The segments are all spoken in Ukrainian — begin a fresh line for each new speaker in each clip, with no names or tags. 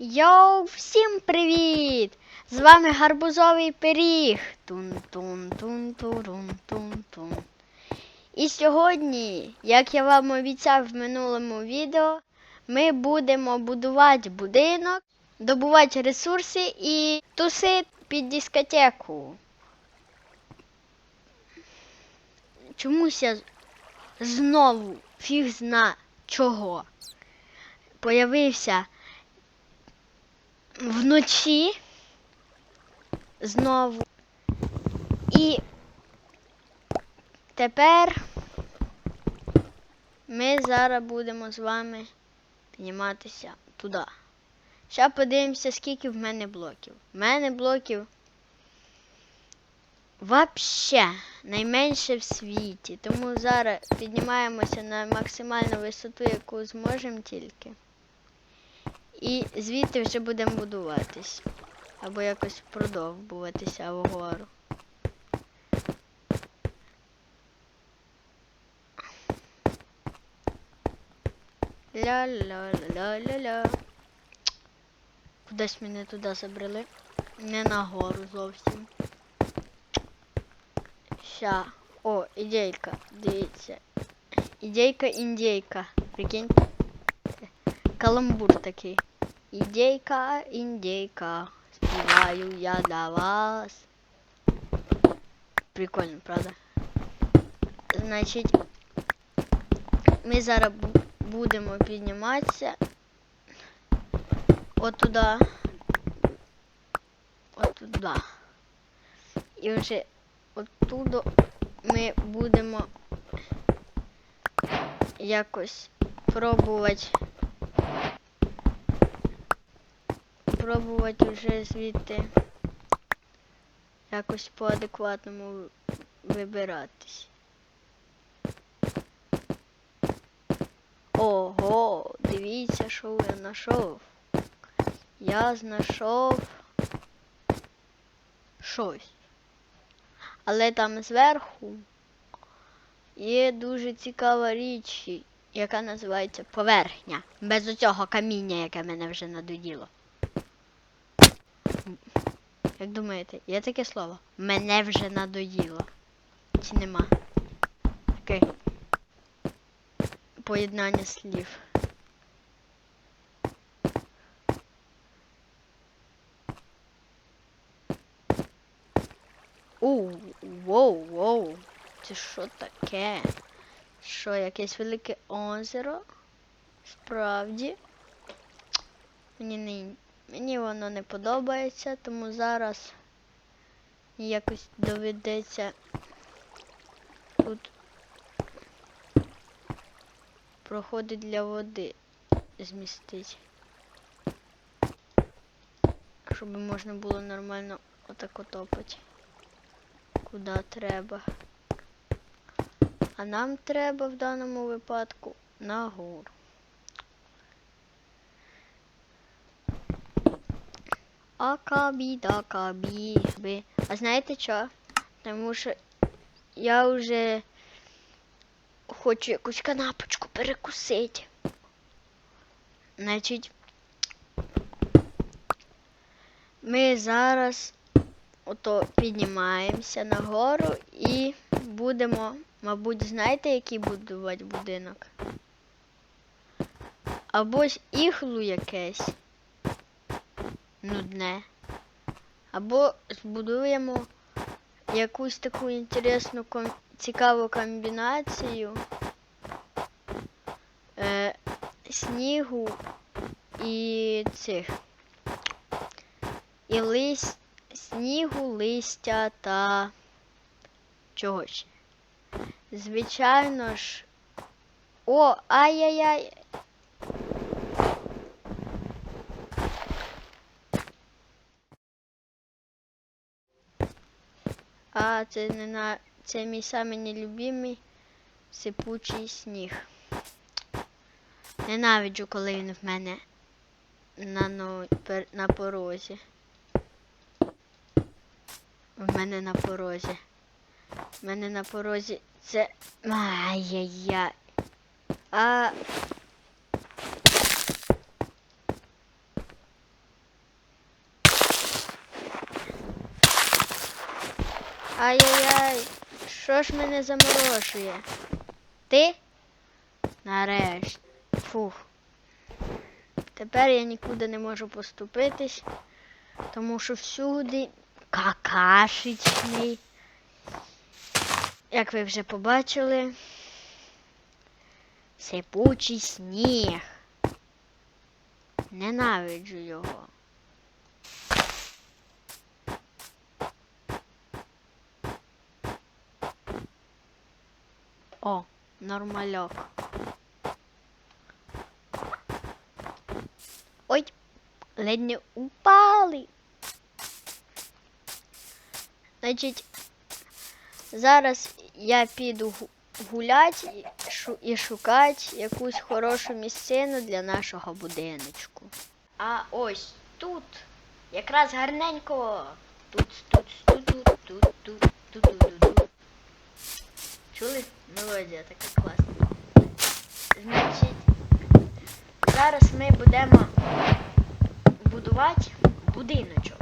Йоу, всім привіт! З вами гарбузовий пиріг. Тун-тун-тун-турун-тун-тун. І сьогодні, як я вам обіцяв в минулому відео, ми будемо будувати будинок, добувати ресурси і тусити під дискотеку. Чомусь я знову фіг зна чого. Появився вночі знову. І тепер ми зараз будемо з вами підніматися туди. Зараз подивимося, скільки в мене блоків. В мене блоків вообще найменше в світі. Тому зараз піднімаємося на максимальну висоту, яку зможемо тільки. І звідти вже будемо будуватись. Або якось продовбуватися вгору. Ля-ля-ля-ля-ля. Кудись мене туди забрали. Не нагору зовсім. Ща. О, ідейка. Дивіться. Ідейка індейка. Прикиньте. Каламбур такий. Ідейка, індейка. Співаю я для вас. Прикольно, правда? Значить, ми зараз бу- будемо підніматися. Отуда. Отуда. І вже оттуда ми будемо якось пробувати пробувати вже звідти якось по-адекватному вибиратись. Ого, дивіться, що я знайшов. Я знайшов щось. Але там зверху є дуже цікава річ, яка називається поверхня. Без оцього каміння, яке мене вже надоїло. Як думаєте, є таке слово? Мене вже надоїло. Чи нема? Таке поєднання слів. У, воу, воу. Це що таке? Що, якесь велике озеро? Справді. Мені не, мені воно не подобається, тому зараз якось доведеться тут проходи для води змістити. Щоб можна було нормально отак отопати. Куди треба. А нам треба в даному випадку нагору. Акабі, акабі. би. А знаєте що? Тому що я вже хочу якусь канапочку перекусити. Значить, ми зараз ото піднімаємося нагору і будемо, мабуть, знаєте, який будувати будинок? Або іглу якесь нудне. Або збудуємо якусь таку інтересну ком- цікаву комбінацію е, снігу і цих. І лист, снігу, листя та чогось. Звичайно ж. О, ай-яй-яй. А, це не на. Це мій самий нелюбимий сипучий сніг. Ненавиджу, коли він в мене на, но... на порозі. В мене на порозі. В мене на порозі це. Ай-яй-яй. А Ай-яй-яй, що ж мене заморошує? Ти? Нарешті. Фух. Тепер я нікуди не можу поступитись, тому що всюди какашечний. Як ви вже побачили, сипучий сніг. Ненавиджу його. О, нормальок. Ой, ледь не упали. Значить, зараз я піду гуляти і шукати якусь хорошу місцину для нашого будиночку. А ось тут якраз гарненько. Тут, тут, тут, тут, тут, тут, тут, тут. Чули? Мелодія така класна. Значить, зараз ми будемо будувати будиночок.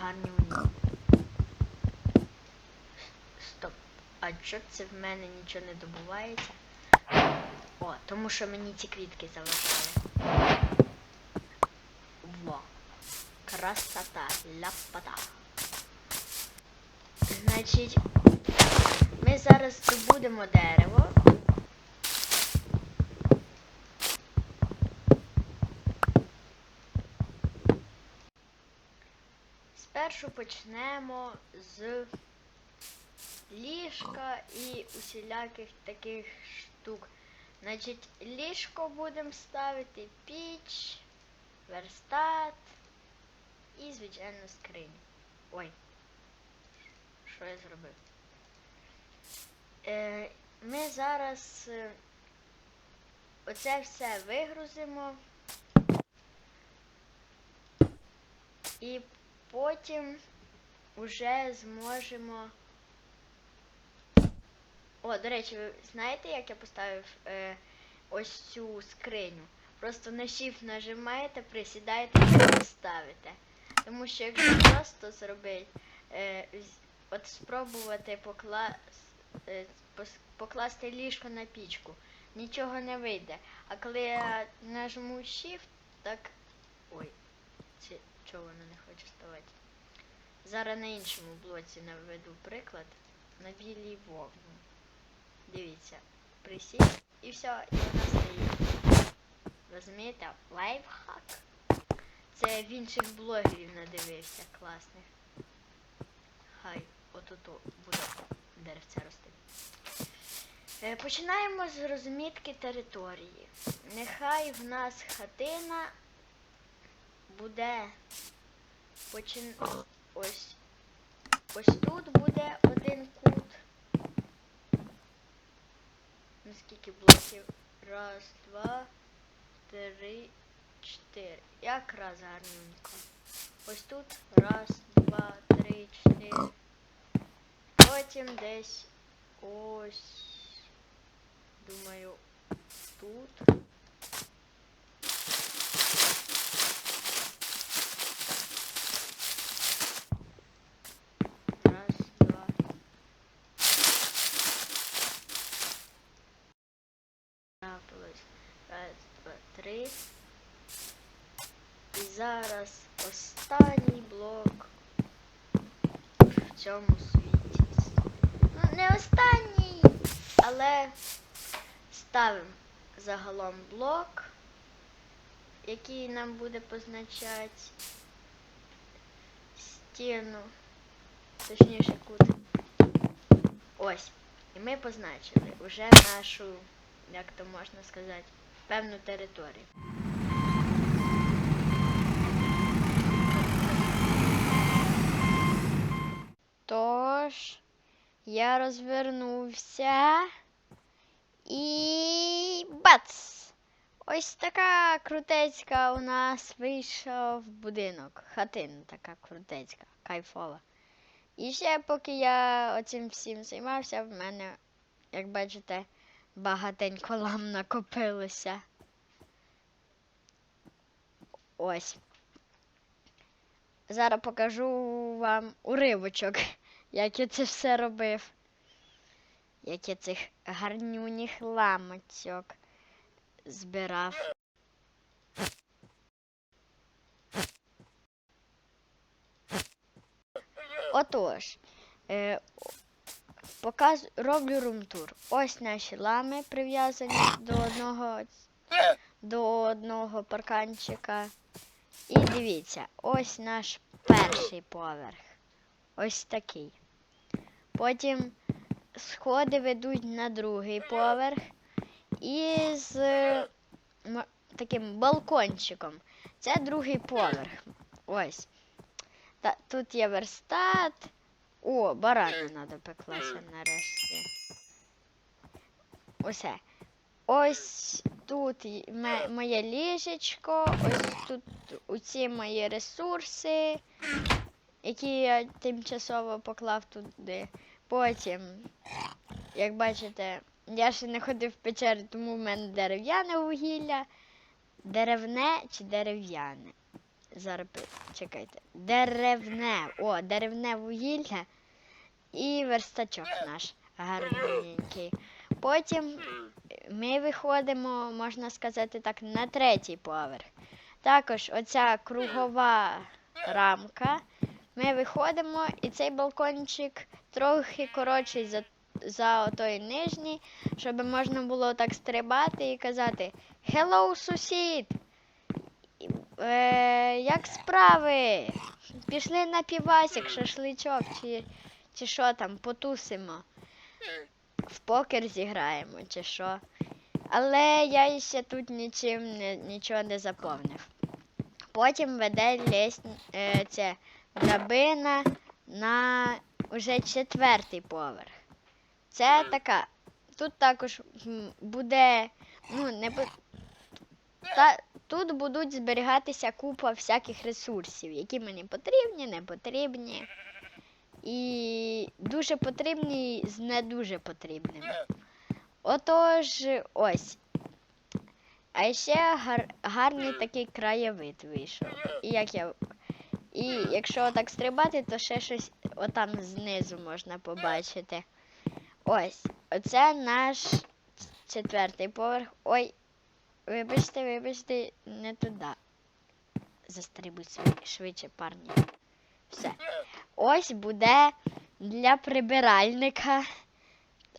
Гарнюній. Стоп. А що це в мене нічого не добувається? О, тому що мені ці квітки заважали. Во. Красота, ляпота. Значить, ми зараз добудемо дерево. Спершу почнемо з ліжка і усіляких таких штук. Значить, ліжко будемо ставити, піч, верстат і, звичайно, скриню. Ой, що я зробив? Е, ми зараз е, оце все вигрузимо. І потім вже зможемо. О, до речі, ви знаєте, як я поставив е, ось цю скриню? Просто на Shift нажимаєте, присідаєте і ставите. Тому що якщо просто зробити, е, от спробувати покла... е, покласти ліжко на пічку, нічого не вийде. А коли я нажму Shift, так. Ой, це чого воно не хоче вставати? Зараз на іншому блоці наведу приклад на білій вогну. Дивіться, присість і все, і вона стоїть. Розумієте? Лайфхак. Це в інших блогерів надивився класних. Хай отут буде деревце рости. Е, Починаємо з розмітки території. Нехай в нас хатина буде почин... ось ось тут буде один кут. Ну, скільки блоків? Раз, два, три, чотири. Якраз гарненько. Ось тут раз, два, три, чотири. Потім десь ось. Думаю, тут. Раз, два. Трапилось. Раз, два, три. І зараз останній блок в цьому світі. Ну, не останній, але ставимо загалом блок, який нам буде позначати стіну, точніше кут. Ось. І ми позначили вже нашу, як то можна сказати, певну територію. Тож, я розвернувся і бац! Ось така крутецька у нас вийшов будинок. Хатина така крутецька, кайфова. І ще поки я оцим всім займався, в мене, як бачите, багатенько лам накопилося. Ось. Зараз покажу вам уривочок як я це все робив. Як я цих гарнюніх ламочок збирав. Отож, е, показ, роблю румтур. Ось наші лами прив'язані до одного, до одного парканчика. І дивіться, ось наш перший поверх. Ось такий. Потім сходи ведуть на другий поверх і з таким балкончиком. Це другий поверх. Ось. Та, тут є верстат. О, баранина допеклася нарешті. Усе. Ось тут моє ліжечко, ось тут оці мої ресурси, які я тимчасово поклав туди. Потім, як бачите, я ще не ходив в печеру, тому в мене дерев'яне вугілля. Деревне чи дерев'яне? Зараз чекайте. Деревне. О, деревне вугілля і верстачок наш гарненький. Потім ми виходимо, можна сказати так, на третій поверх. Також оця кругова рамка. Ми виходимо, і цей балкончик трохи коротший за, за отой нижній, щоб можна було так стрибати і казати Hello, сусід! Е, як справи? Пішли на півасик, шашличок, чи, чи що там, потусимо. В покер зіграємо, чи що. Але я ще тут нічим не, нічого не заповнив. Потім веде ліс, е, це драбина на уже четвертий поверх. Це така. Тут також буде. Ну, не бу- та, тут будуть зберігатися купа всяких ресурсів, які мені потрібні, не потрібні. І дуже потрібні з не дуже потрібними. Отож, ось. А ще гар, гарний такий краєвид вийшов. І як я. І якщо так стрибати, то ще щось отам знизу можна побачити. Ось. Оце наш четвертий поверх. Ой, вибачте, вибачте, не туди. Застрибуй шви- швидше, парні. Все. Ось буде для прибиральника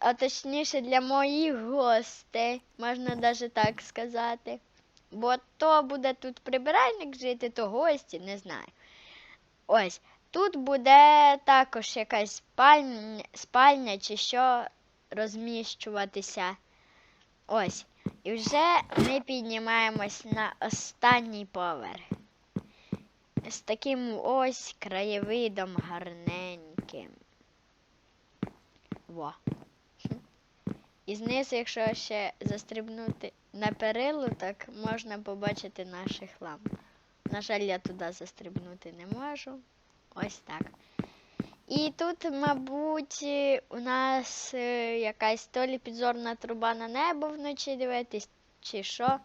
а точніше для моїх гостей, можна навіть так сказати. Бо то буде тут прибиральник жити, то гості, не знаю. Ось, тут буде також якась спальня, спальня чи що розміщуватися. Ось. І вже ми піднімаємось на останній поверх. З таким ось краєвидом гарненьким. Во. І знизу, якщо ще застрибнути на перилу, так можна побачити наших ламп. На жаль, я туди застрибнути не можу. Ось так. І тут, мабуть, у нас е, якась то лі підзорна труба на небо вночі дивитись, чи що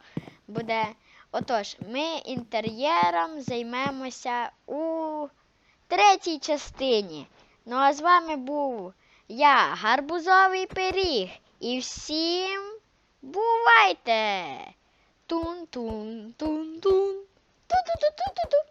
буде. Отож, ми інтер'єром займемося у третій частині. Ну а з вами був я, гарбузовий пиріг. І всім бувайте! Тун-тун, тун-тун, du du du du du.